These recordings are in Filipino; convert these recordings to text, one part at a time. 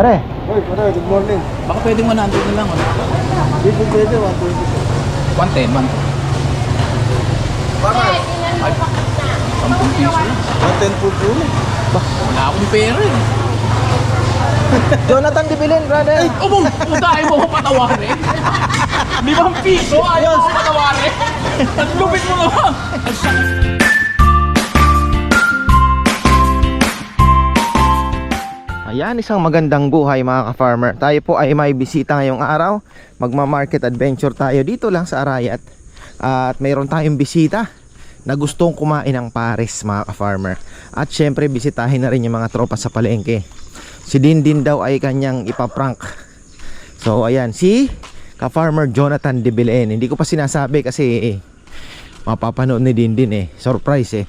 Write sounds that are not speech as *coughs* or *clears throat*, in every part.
Pare, Hoy, pare, good morning. Baka pwedeng 100 na lang. Ano? Di po pwede, 120. 110 man. Bakit? Ay, 10 piso lang. 110 po po. Wala akong pera eh. *laughs* Jonathan Dibilin, brother. Ay! Puta, ayaw mo ko patawarin. *laughs* Limang piso, ayaw mo patawarin. Ang lupit mo naman. Ayan, isang magandang buhay mga ka-farmer. Tayo po ay may bisita ngayong araw. Magma-market adventure tayo dito lang sa Arayat. At mayroon tayong bisita na gustong kumain ng pares mga ka-farmer. At syempre bisitahin na rin yung mga tropa sa palengke. Si Dindin daw ay kanyang ipaprank. So ayan, si ka-farmer Jonathan De Belen. Hindi ko pa sinasabi kasi eh, mapapanood ni Dindin eh. Surprise eh.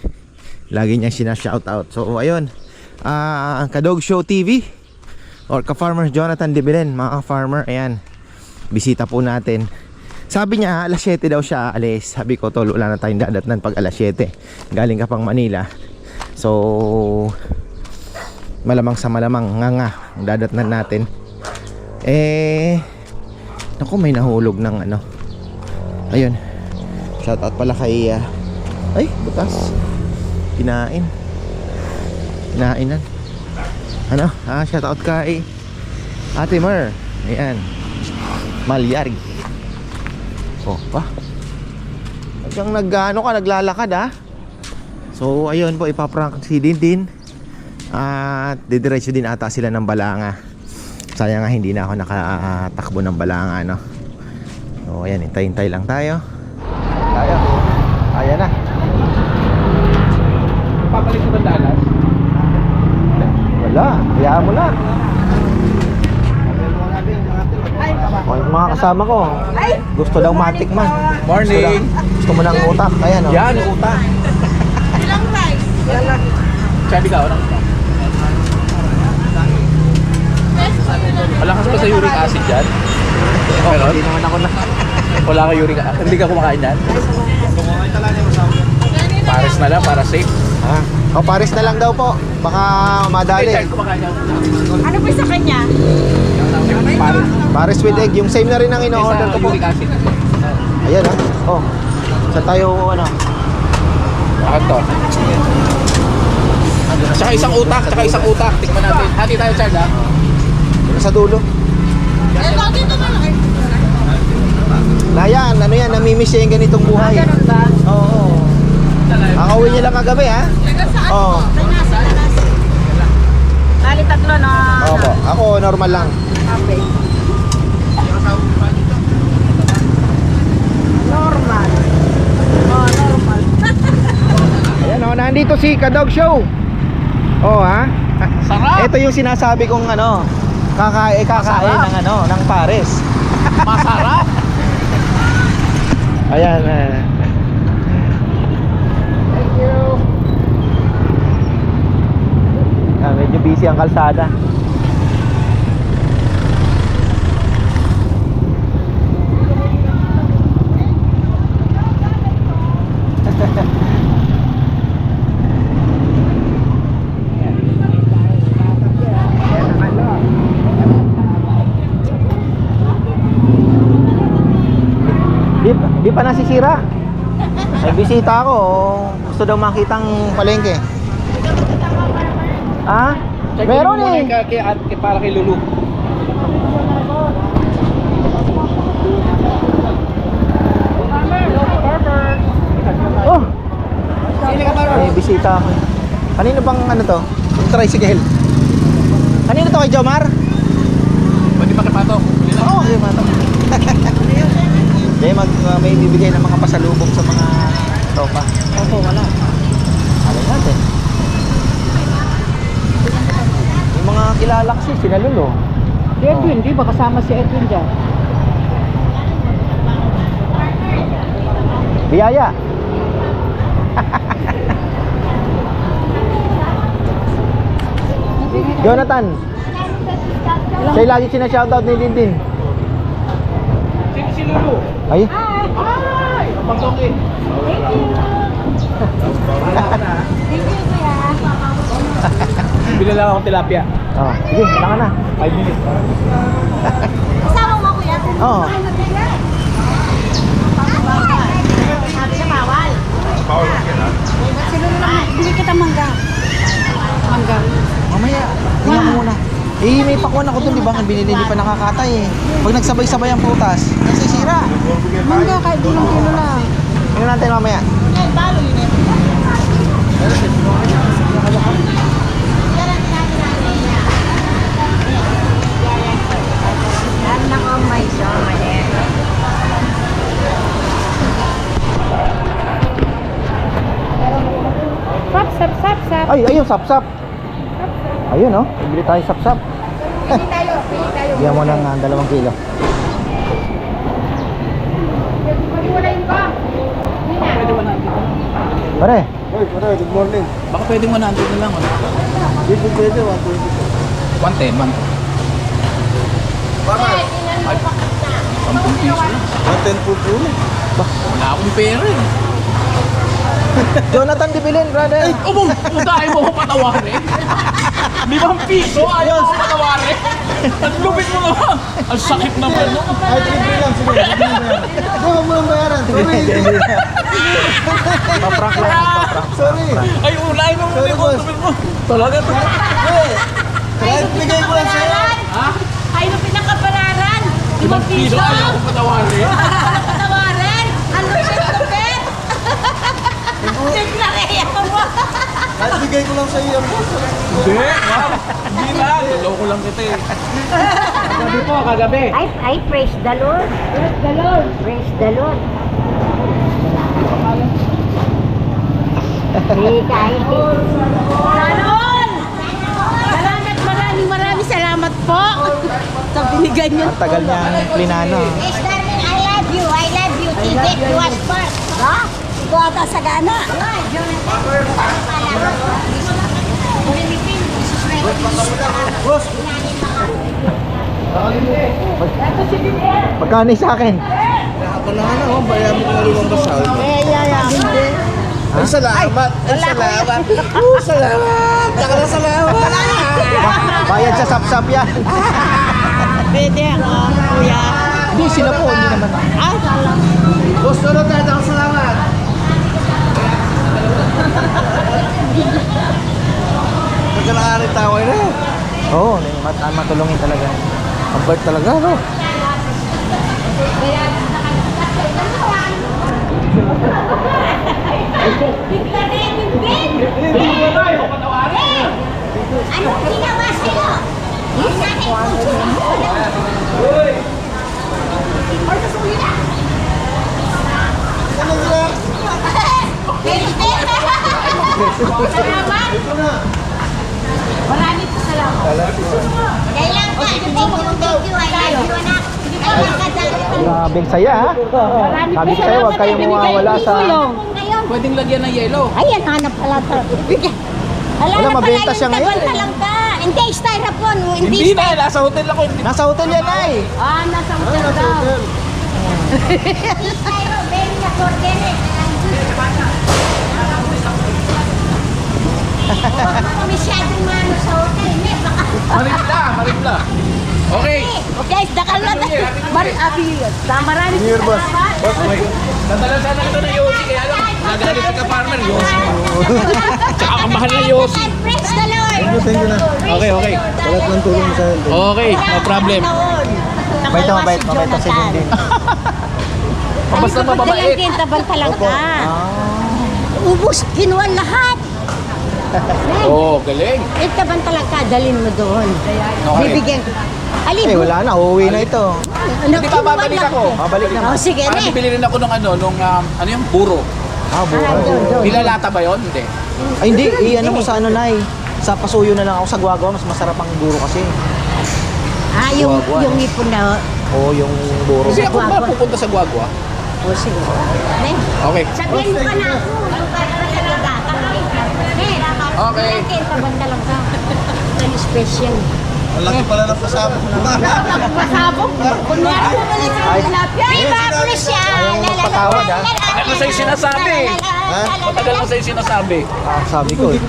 Lagi niya sina-shoutout. So ayun, ah Kadog Show TV or ka-farmer Jonathan De Belen, mga ka-farmer, ayan. Bisita po natin. Sabi niya, alas 7 daw siya aalis. Sabi ko, tol, wala na tayong dadatnan pag alas 7. Galing ka pang Manila. So, malamang sa malamang nga nga ang dadatnan natin. Eh, naku, may nahulog ng ano. Ayun. Shoutout pala kay, ah, ay, butas. Kinain. Kinainan. Ano? Ah, shoutout kay Ate Mer. Ayan. Malyari. Oh, pa. Hanggang nag-ano ka, naglalakad ah. So, ayun po, ipaprank si Dindin. At didiretso din ata sila ng balanga. Sayang nga hindi na ako nakatakbo ng balanga, no? So, ayan, hintay-hintay lang. Tayo. Ayan na. Papalik ko ba dalas? Wala, hayaan mo na. O, yung mga kasama ko, gusto daw matikman. Morning. Gusto, daw- gusto mo ng utak. Ayan, oh. Yan, utak. Ilang rice? Sabi ka, utak. Malakas ba sa uric acid dyan? Oh, Meron? hindi naman ako na. Wala ka uric acid. Hindi ka kumakain yan? Pares na lang para safe. Ha? O, Paris na lang daw po. Baka madali. Richard, kumakain yan. Ano ba sa kanya? Pares. Paris with egg. Yung same na rin ang ino-order ko po. Ayan, ha? Oh. Sa tayo, ano? Bakit to? Tsaka isang utak, tsaka isang utak. Tikman natin. Hati tayo, Chard, ha? Sa dulo. Eh, bakit ito na lang? Na yan, ano yan, namimiss siya yung ganitong buhay. Ganun ba? Oo. Kakauwi niya lang kagabi, ha? Taga saan Oo. po? Taga nasa, nasa. Bali tatlo na. Opo. Ako, normal lang. Okay. Normal. Oh, normal. *laughs* Ayan, oh, nandito si Kadog Show. Oh, ha? Sarap! Ito yung sinasabi kong ano, kakain kakain Masarap. ng ano, ng pares. Masarap! *laughs* Ayan. eh. Thank you! Ah, medyo busy ang kalsada. Di, di pa nasisira. May bisita ako. oh. Gusto daw makitang palengke. Ah? Meron eh. Kaya, kaya, kaya para kay Lulu. Oh! May bisita ako. Kanino bang ano to? Tricycle. Kanino to kay Jomar? Pwede pa kipato. Oo, oh, kay Mato. Hindi, mag, uh, may bibigay ng mga pasalubong sa mga tropa. Opo, wala. Alay natin. Yung mga kilala kasi, sila Lolo. Si Edwin, di ba kasama si Edwin dyan? Biyaya. *laughs* Jonathan. Siya lagi sinashoutout ni Dindin. Si, si Lulu. Ay, Ay! Pagkokin. Thank you, kuya. Lang akong tilapia. Oh, sige, kailangan na. 5 minutes. Kasama mo kuya? Oo. Sabi niya bawal. Bawal Bili kita mangga. Mangga. Mamaya, tingnan mo muna. Eh, may pakwan ako dun, di ba? Ang binili, hindi pa nakakatay eh. Pag nagsabay-sabay ang prutas, nasisira. Mangga kahit ilang kilo lang. Tingnan natin mamaya. Na eh. Sap, sap, sap, sap. Ay, ayun, sap-sap. Ayun, oh. Bibili tayo sap-sap. Pili tayo, tayo. Bigyan mo ng ah, dalawang kilo. Pag-iwalayin ko. Pwede 100. Pare, Hoy, pare, good morning. Baka pwede 100 na lang. Hindi po pwede, 120 po. 110, 110. Sampung piso lang. 110 po po. Wala akong pera eh. Jonathan Dibilin, brother. Umo, udahin mo ko patawarin. *laughs* Limang piso, ayaw ko patawarin. Ang lupit mo naman. Ang sakit naman. No? Ay, libre lang. Sige, libre lang. Hindi, huwag mo lang bayaran. Sorry. Paprank lang, paprank. Sorry. Ay, unahin mo muna yung lupit mo. Talaga to. Hey, kahit bigay ko lang sa'yo. Ha? Ay, no pinakapalaran. Limang piso, ayaw ko patawarin. *laughs* Patawarin. Ano siya lupit? Deklareya mo. Kahit bigay ko lang sa'yo yan. Hindi, ma'am. Hindi na. Loko lang kita eh. Kagabi po, kagabi. Ay, ay, praise the Lord. Praise the Lord. Praise the Lord. Hey, kahit. Sanon! Salamat, maraming maraming salamat po. Sa binigay niyo. Ang tagal niya plinano. Darling, I love you. I love you. Tiget, you was first. Ha? Ata sa gana. Magkano sa akin? Nakapa na nga na, oh. Bayaran mo ko na limang basaw. Eh, yeah, yeah. Hindi. Ay, salamat. Ay, salamat. Oh, salamat. Taka na salamat. Bayad sa sap-sap yan. Pwede ako, kuya. Hindi, sila po, hindi naman. Ay, Boss, tulog tayo. Taka salamat. Nagkalakari tayo na. Oo, oh, mat matulungin talaga. Ang bait talaga, no? Ano ginawa sa'yo? Yung sa akin, puso mo. Salamat. maraming salamat. Kailan ka? Thank you, thank you. I love you, anak. Ang saya, ha? Sabi ko sa'yo, huwag kayong mawawala sa... Pwedeng lagyan ng yellow. Ayan, hanap pala ito. Wala, Wala, na pala mabenta yung siya ngayon, tabang eh. talangka. Hindi, styrofoam. Hindi, Hindi na, nasa hotel ako. Hindi. Nasa hotel yan, ay! Ah, nasa hotel daw. styrofoam. *laughs* Very na ordere. Huwag mo masyadong mano sa hotel. eh. Baka Maripla, maripla. Okay. Okay, dakal na tayo. Mari, abi, sa maraming Here, boss. salamat. Nadala sana kita ng Yossi. Kaya lang, nagalit ka farmer. Yossi. *laughs* Tsaka ang mahal na Yossi. Praise the Lord. Thank you, thank you na. Okay, okay. Lahat ng tulong sa akin. Okay, no problem. Mabait ako, mabait, mabait ako sa din. Basta mababait. Yung tabang talangka. Ubus, kinuha lahat. Oh, galing. Ito bang talangka, dalhin mo doon. Okay. Bibigyan ko. Ali, Eh, wala na, uuwi na ito. ano, Hindi pa babalik ako. Mabalik na. Oh, sige Para na. bibili rin ako ng ano, nung, um, ano yung buro. Ah, buhay. Nilalata ba yon? Hindi. Ay, hindi. I-ano mo sa ano, Nay. Sa pasuyo na lang ako sa guwagawa. Mas masarap ang buro kasi. Ah, yung, Guagua. yung ipon na. Oo, yung buro. Kasi ako ba pupunta sa Guagua? O, sige. Ne, Okay. sabihin mo ka na ako. Talaga. Okay. Natin, tabang talangka. Ito special. Ang laki pala ng pasabog. *laughs* Pasabog. Kunyari mo balik sa tilapia. Ay, bablo siya. Ayaw mo La, la, la, magpatawad, la, ah. la, Ano sa'yo sinasabi? Ha? Matagal na sa'yo sinasabi. Ah, sabi ko, eh.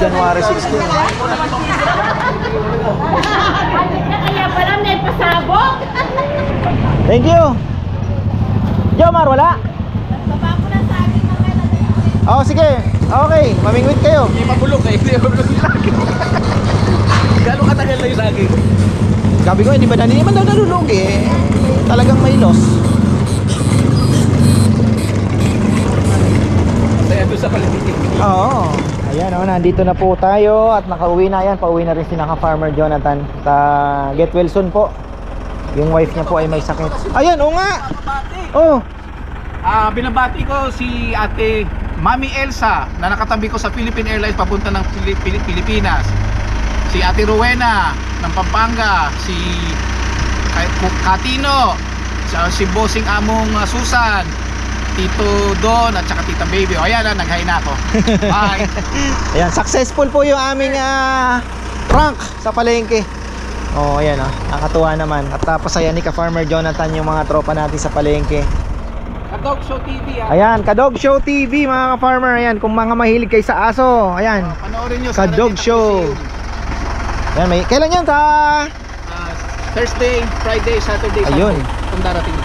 January 16. Kaya pala may pasabog. Thank you. Jomar, wala? Baba ko na sa akin mga Oo, sige. Okay, mamingwit kayo. Hindi mabulok eh. Hindi mabulok yung lagi. *laughs* Gano'ng katagal na yung lagi? Sabi ko, hindi ba na hindi daw nalulugi eh. Talagang may loss. Kaya doon sa palitin. Oo. Ayan, oh, nandito na po tayo at nakauwi na yan. Pauwi na rin si naka-farmer Jonathan sa Get Wilson po. Yung wife niya po ay may sakit. Ayan, oo nga. Oh, Ah, binabati ko si Ate Mami Elsa na nakatabi ko sa Philippine Airlines papunta ng Pili- Pili- Pilipinas. Si Ate Rowena ng Pampanga, si Ka- Katino, si, si Bossing Among uh, Susan, Tito Don at saka Tita Baby. O ayan na, nag-hi na ako. *laughs* Bye. ayan, successful po yung aming ah, prank sa palengke. Oh, ayan oh, nakatuwa naman. At tapos ayan ni ka-farmer Jonathan yung mga tropa natin sa palengke. Kadog Show TV ah. Ayan, Kadog Show TV mga ka-farmer. Ayan, kung mga mahilig kayo sa aso. Ayan, Panoorin nyo Sa Dog Araneta Show. Ayan may, kailan yan ta? Ah, Thursday, Friday, Saturday, Ayun. Sunday. Kung darating.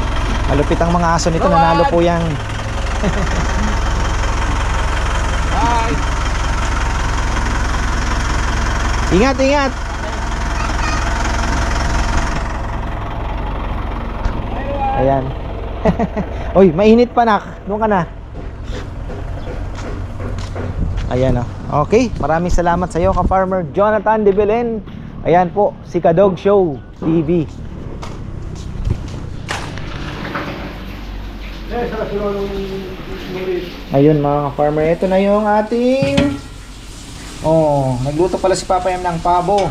Malupit ang mga aso nito, Bye-bye. nanalo po yan. Bye. Ingat, ingat. Ayan. *laughs* Uy, mainit pa nak. Doon ka na. Ayan o. Okay, maraming salamat sa iyo ka-farmer Jonathan De Belen. Ayan po, si Kadog Show TV. Ayun mga ka-farmer, ito na yung ating Oh, nagluto pala si Papa Yam ng pabo.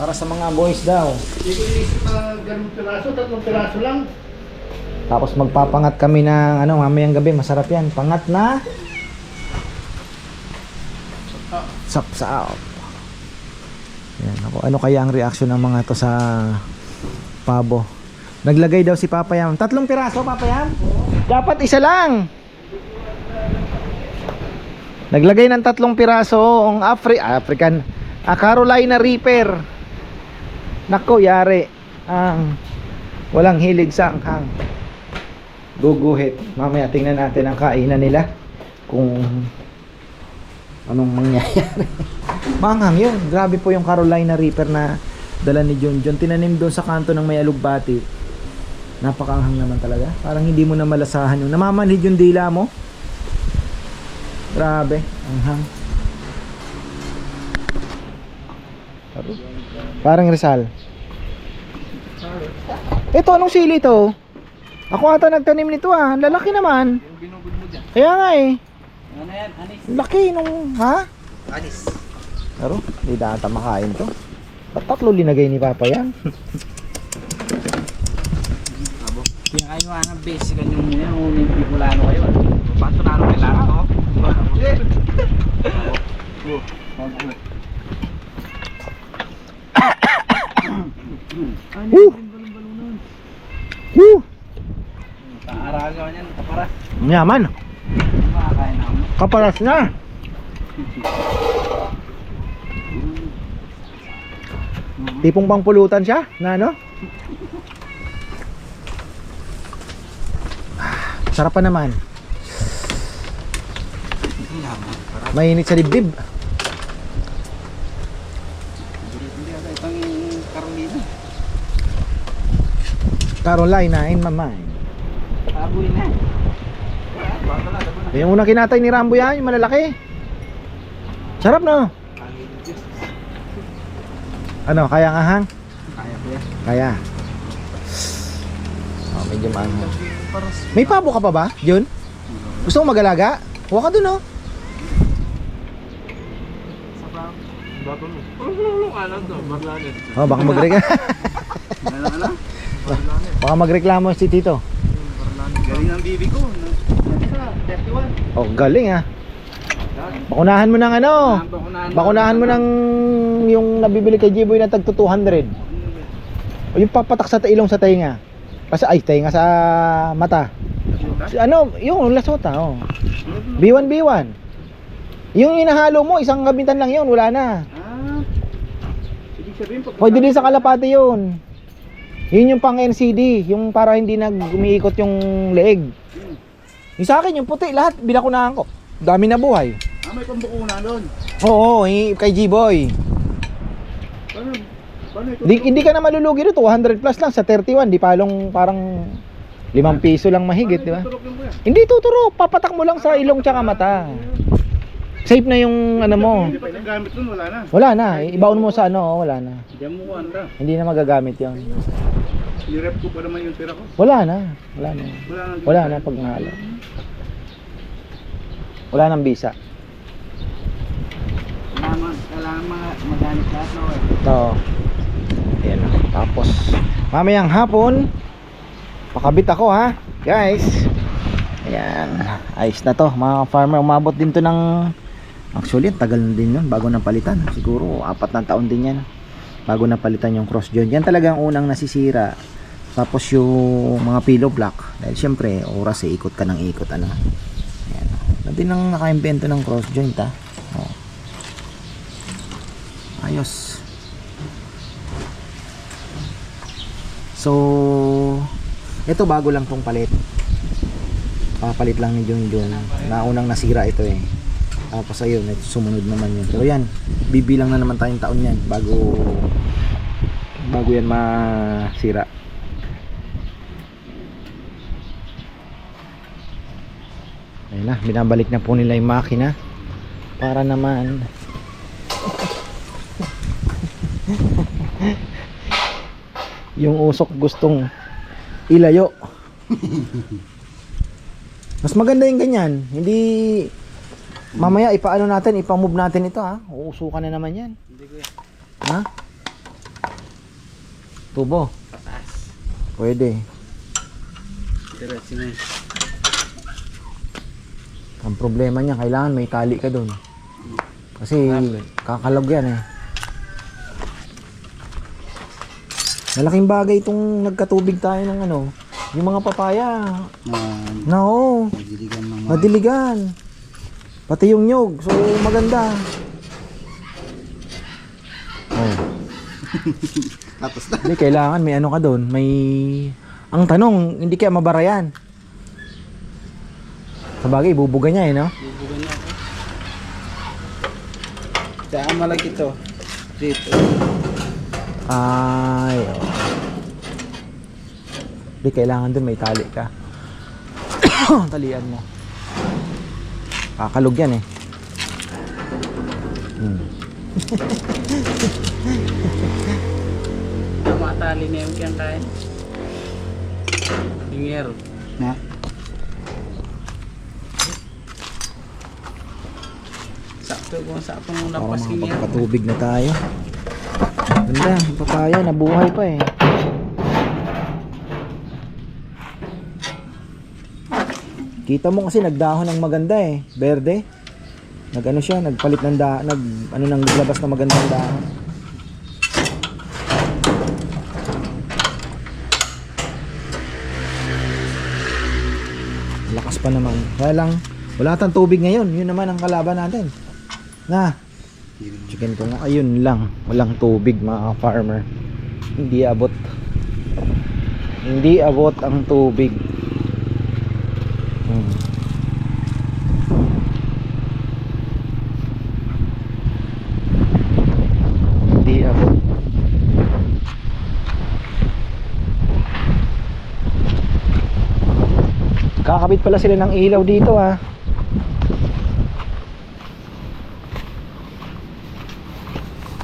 Para sa mga boys daw. Hindi ko inisip na ganun piraso, tatlong piraso lang. Tapos magpapangat kami ng ano, mamayang gabi, masarap yan. Pangat na sapsap. Yan, ako, ano kaya ang reaction ng mga to sa pabo? Naglagay daw si Papa Yam. Tatlong piraso, Papa Yam? Dapat isa lang. Naglagay ng tatlong piraso ang Afri African ah, Carolina Reaper. Nako, yari. Ang walang hilig sa anghang. Guguhit. Mamaya tingnan natin ang kainan nila kung anong mangyayari. *laughs* Manghang yun. Grabe po yung Carolina Reaper na dala ni John John. Tinanim doon sa kanto ng may alugbati. Napakaanghang naman talaga. Parang hindi mo na malasahan yung namamanhid yung dila mo. Grabe, anghang. Parang Rizal. Ito, anong sili to? Ako ata nagtanim nito ah. Ang lalaki naman. Kaya nga eh. Ano yan? Anis. Laki nung, ha? Anis. Pero, hindi na ata makain to. Ba't tatlo linagay ni Papa yan? Pinakain mo nga ng basic ang yung yan, kung may Bicolano kayo. Paano nalo kailangan ko? Woo! Woo! Kaaraga ko yan, kapara. Yaman. Makakain na. Tipong pangpulutan siya, na ano? Ah, Sarap pa naman. Mainit sa dibdib. Carolina. In my mind. Taboy na. Yung unang kinatay ni Rambo yan, yung malalaki. Sarap no? Ano, kaya nga hang? Kaya ko yan. Kaya. Oh, medyo maanghang. May pabo ka pa ba, Jun? Gusto mo mag-alaga? Huwag ka dun, oh. Oh, baka magreklamo. *laughs* baka magreklamo si Tito. Galing ang bibi ko. Oh, galing ah. Bakunahan mo ng ano? Bakunahan mo ng yung nabibili kay Jiboy na tag 200. O yung papatak sa ilong sa tainga. Kasi ay tainga sa mata. Ano, yung lasota, oh. B1, B1. Yung inahalo mo, isang kabitan lang yun, wala na. Ah. Pwede din sa kalapate yun. Yun yung pang NCD, yung para hindi nag umiikot yung leeg. Yung sa akin, yung puti, lahat, binakunahan ko. Dami na buhay. ah, may pambuko na doon. Oo, eh, kay G-Boy. Paano, paano ito? Di, hindi ka na malulugi rin, 200 plus lang sa 31, di palong parang 5 piso lang mahigit, di ba? Turok yung kuya. Hindi tuturo, papatak mo lang sa ilong tsaka mata. Safe na yung ano mo. Hindi pa yung gamit nun, wala na. Wala na, ibaon mo sa ano, wala na. Diyan mo kuha Hindi na magagamit 'yon. I-rep ko pa naman yung tira ko. Wala na, wala na. Wala na. Wala na pag nahalo. Wala nang bisa. Kailangan, kailangan mga magamit lahat na eh. Ayan na. Tapos, mamayang hapon, pakabit ako ha, guys. Ayan, ayos na to. Mga farmer, umabot din to ng, actually, ang tagal na din yun, bago napalitan. Siguro, apat na taon din yan. Bago napalitan yung cross joint. Yan talaga ang unang nasisira. Tapos yung mga pillow block. Dahil syempre, oras eh, ikot ka ng ikot. Ano. Ayan. Na din ang nakaimbento ng cross joint ha. Oh. Ayos. So, ito bago lang tong palit. Papalit lang ni Junjun. Naunang nasira ito eh. Tapos ayun, sumunod naman yun. Pero yan, bibilang na naman tayong taon yan bago bago yan masira. Ayun na, binabalik na po nila yung makina para naman *laughs* yung usok gustong ilayo. Mas maganda yung ganyan. Hindi mamaya ipaano natin, ipamove natin ito ha. Uusukan na naman yan. Ha? Tubo. Pwede. Diretso na. Ang problema niya, kailangan may tali ka doon. Kasi kakalog yan eh. Malaking bagay itong nagkatubig tayo ng ano, yung mga papaya. Uh, No, Madiligan mga... madiligan. Pati yung nyog, so maganda. Oh. *laughs* Tapos na. Hindi, kailangan may ano ka doon. May... Ang tanong, hindi kaya mabara yan. Sa bagay, bubuga niya eh, no? Bubugan na ako. Saan malaki ito? Dito. Ay, oh. Hindi, kailangan doon may tali ka. *coughs* Talian mo. Kakalog yan eh. Hmm. *laughs* Tumatali na yung kyan kain. Finger. Na? Kung sa Para lampas finger. makapagpatubig na tayo. Ganda, papaya, nabuhay pa eh. Kita mo kasi nagdahon ng maganda eh, berde. Nagano siya, nagpalit ng da, nag ano nang naglabas na magandang dahon. Lakas pa naman. Kaya lang, wala tang tubig ngayon. Yun naman ang kalaban natin. Na, chicken ko. Ayun lang. Walang tubig mga farmer. Hindi abot. Hindi abot ang tubig. Hmm. Hindi abot. Kakabit pala sila ng ilaw dito ah.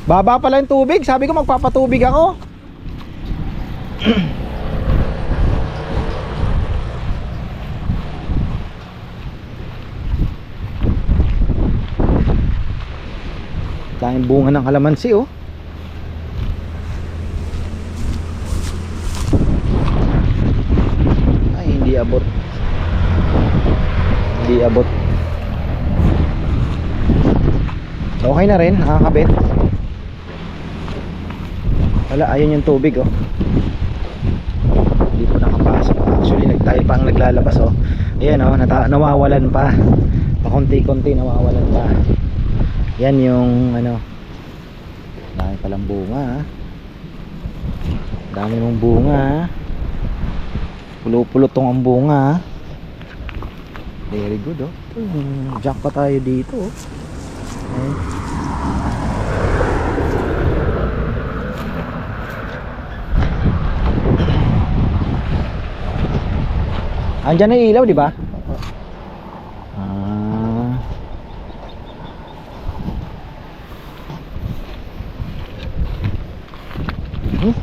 Baba pala yung tubig. Sabi ko magpapatubig ako. *clears throat* Tanging bunga ng kalamansi oh. Ay, hindi abot. Hindi abot. Okay na rin, nakakabit. Wala, ayun yung tubig oh. Hindi po nakapasok. Actually, nagtayo pa ang naglalabas oh. Ayan oh, nawawalan pa. Pakunti-kunti nawawalan pa. Yan yung ano. Dami palang bunga ah. Dami mong bunga ah. Pulo-pulo-tong ang bunga ah. Very good oh. Hmm, jack pa tayo dito oh. Ayan. Andiyan na ilaw, di ba? Ah. Hmm?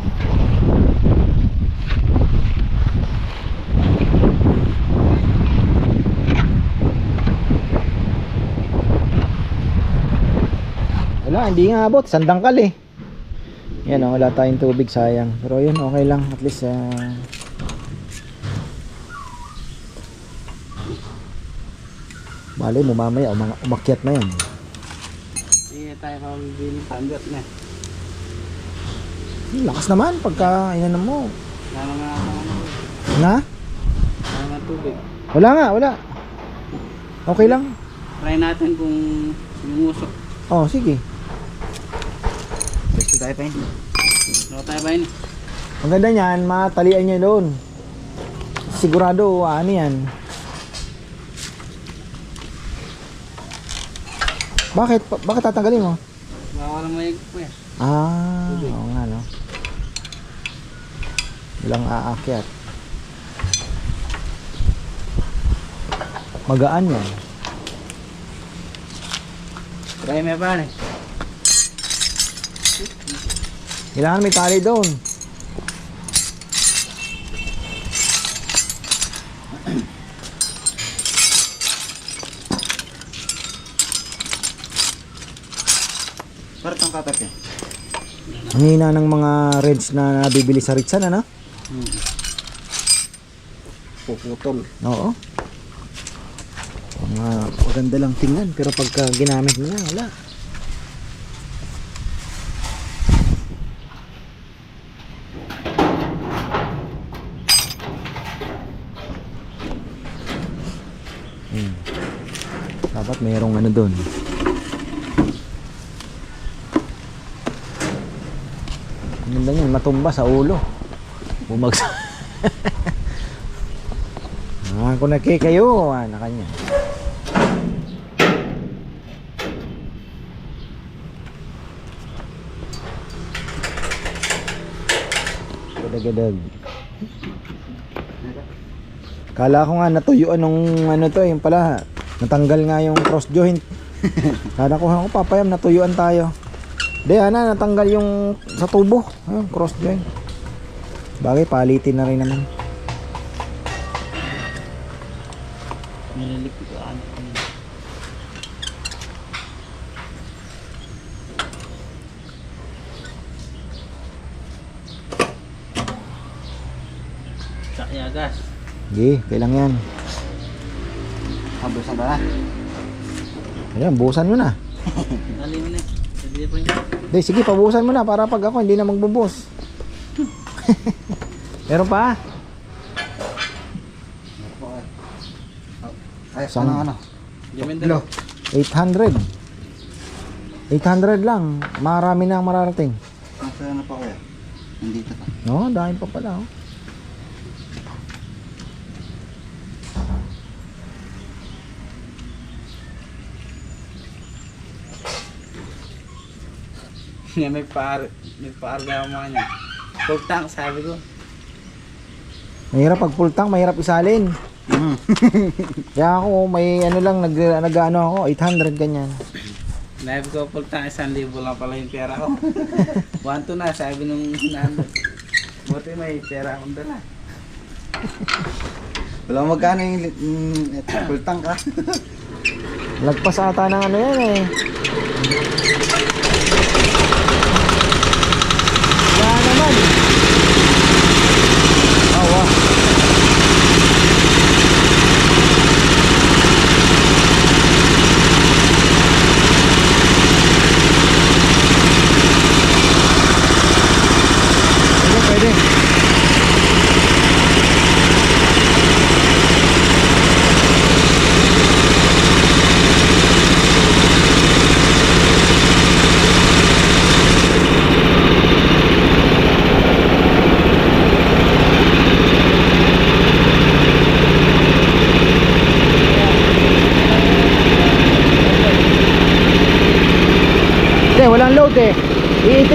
Wala, hindi nga abot. Sandangkal eh. Yan oh, wala tayong tubig sayang. Pero yun, okay lang. At least, ah, Malay mo mamaya umang, umakyat na yan. Hindi tayo mabibili pandot na. Lakas naman pagka inano mo. Wala nga ano, Na? wala nga tubig. Wala nga, wala. Okay lang. Try natin kung lumusok. Oh, sige. Gusto tayo pa yun. Ano tayo pa yun? Ang ganda niyan, matalian niya doon. Sigurado, ano yan. Bakit? Pa- bakit tatanggalin mo? Bawal mo yung kuya. Ah, oo nga no. Walang aakyat. Magaan yan. Try mo pa rin. Kailangan may tali doon. Para itong katak yan. Ang hina ng mga reds na nabibili sa Ritsan, ano? Puputol. Oo. Mga maganda lang tingnan, pero pagka ginamit mo na, wala. Hmm. Dapat mayroong ano doon. Matumba sa ulo. Bumagsak. *laughs* Ah, kung nagkay kayo, ah, na kanya. Gadag-gadag. Kala ko nga natuyuan nung ano to, yung pala natanggal nga yung cross joint. *laughs* Kala ko ako papayam natuyuan tayo. Di ana natanggal yung sa tubo, ayun cross joint. Bagay palitin na rin naman. Nililikit ko ano. Sakya gas. Sige, kailang yan. Habusan ka na. Ayan, buhusan mo na. *laughs* Dali mo na. Sige pa yun. Hindi, sige, pabuhusan mo na para pag ako hindi na magbubus. *laughs* Meron pa? Ay, Saan? ano? Lo. 800. 800 lang. Marami na ang mararating. Nasa ano pa kuya? Nandito pa. No, dahil pa pala. Oh. Nga may par may paarga mo niya. Pagtang sabi ko. Mahirap pag full tank, mahirap isalin. *laughs* Kaya ako, may ano lang, nag, nag ano ako, 800 ganyan. Nabi ko pagtang isang libo lang pala yung pera ko. *laughs* One to na sabi nung nando. Buti may pera akong dala. *laughs* Wala magkano yung mm, pultang ka. Lagpas ata ng ano yan eh. Wala naman. Awa. Pwede, pwede.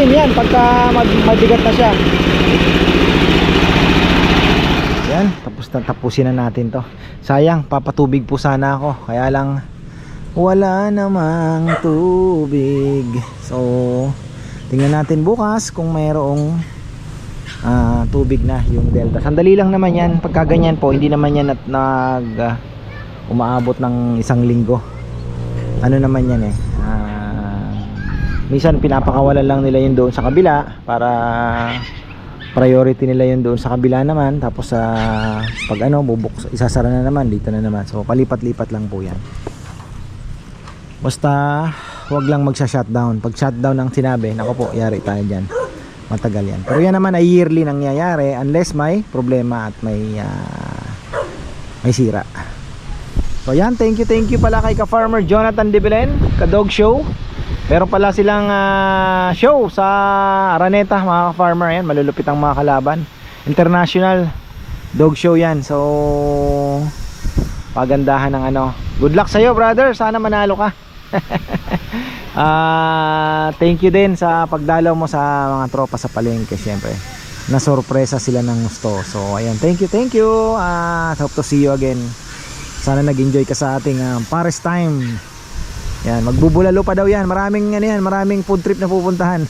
Natin yan pagka mabigat na siya. Yan, tapos na tapusin na natin to. Sayang, papatubig po sana ako. Kaya lang wala namang tubig. So, tingnan natin bukas kung mayroong ah, tubig na yung delta. Sandali lang naman yan. Pagka ganyan po, hindi naman yan at nag ah, umaabot ng isang linggo. Ano naman yan eh. Minsan pinapakawalan lang nila yun doon sa kabila para priority nila yun doon sa kabila naman. Tapos sa pag ano bubuk isasara na naman dito na naman. So palipat-lipat lang po yan. Basta wag lang magsha-shutdown. Pag shutdown ang sinabi nako po yari tayo dyan. Matagal yan. Pero yan naman ay yearly nangyayari unless may problema at may ah, may sira. So yan. Thank you thank you pala kay ka-farmer Jonathan De Belen ka-dog show Meron pala silang ah, show sa Araneta mga ka-farmer yan, malulupit ang mga kalaban. International dog show yan. So pagandahan ng ano. Good luck sa iyo, brother. Sana manalo ka. *laughs* Ah, thank you din sa pagdalaw mo sa mga tropa sa palengke, syempre. Na sorpresa sila ng gusto. So ayan, thank you, thank you. Ah, hope to see you again. Sana nag-enjoy ka sa ating ah, Paris time. Yan, magbubulalo pa daw yan. Maraming ano yan, maraming food trip na pupuntahan.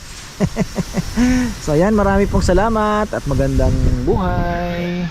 *laughs* so yan, marami pong salamat at magandang buhay.